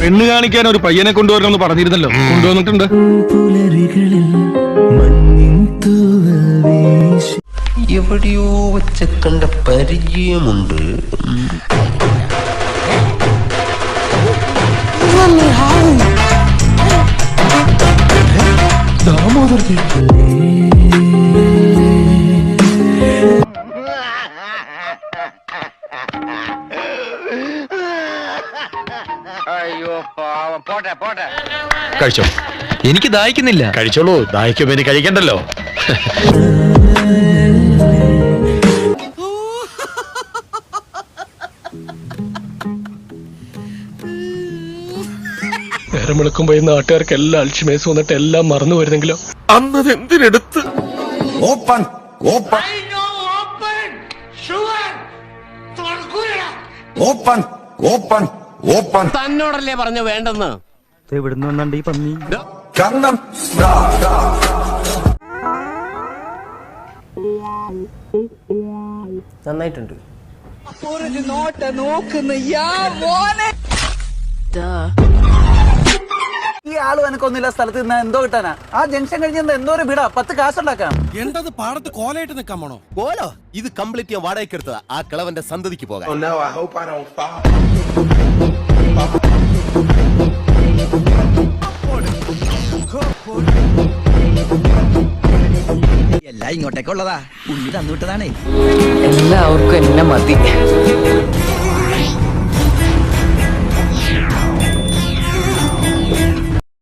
പെണ്ണ് കാണിക്കാൻ ഒരു പയ്യനെ കൊണ്ടുവരണമെന്ന് പറഞ്ഞിരുന്നല്ലോ. കൊണ്ടുവന്നിട്ടുണ്ട്. പുലരികളിൽ കണ്ട പരിചയമുണ്ട്. ദാമോദർ എവിടെയോ കഴിച്ചോ? എനിക്ക് ദാഹിക്കുന്നില്ല. കഴിച്ചോളൂ. ദാഹിക്കുമ്പോ ഇനി കഴിക്കണ്ടല്ലോ. നേരം വിളിക്കുമ്പോ ഈ നാട്ടുകാർക്ക് എല്ലാം അൽഷിമേസ് വന്നിട്ട് എല്ലാം മറന്നു വരുന്നെങ്കിലോ open open. Open open. Open. തന്നോടല്ലേ പറഞ്ഞു വേണ്ടെന്ന്? എവിടുന്ന് വന്നണ്ട് ഈ പന്നി. കണ്ണം. നന്നായിട്ടുണ്ട്. ഈ ആൾ എനക്കൊന്നുമില്ല സ്ഥലത്ത് നിന്ന് എന്തോ കിട്ടാനാ. ആ ജംഗ്ഷൻ കഴിഞ്ഞ എന്തോ ഒരു വിടാ? പത്ത് കാശുണ്ടാക്കാം. എന്തത് പാടത്ത് കോലായിട്ട് നിൽക്കാൻ പോണോ? കോലോ ഇത് കംപ്ലീറ്റ് ഞാൻ വാടകയ്ക്ക് എടുത്തതാ. ആ കിളവന്റെ സന്തതിക്ക് പോകാൻ. എല്ലാം ഇങ്ങോട്ടേക്കുള്ളതാ ഉള്ളി തന്നുവിട്ടതാണേ എല്ലാവർക്കും എന്നെ മതി.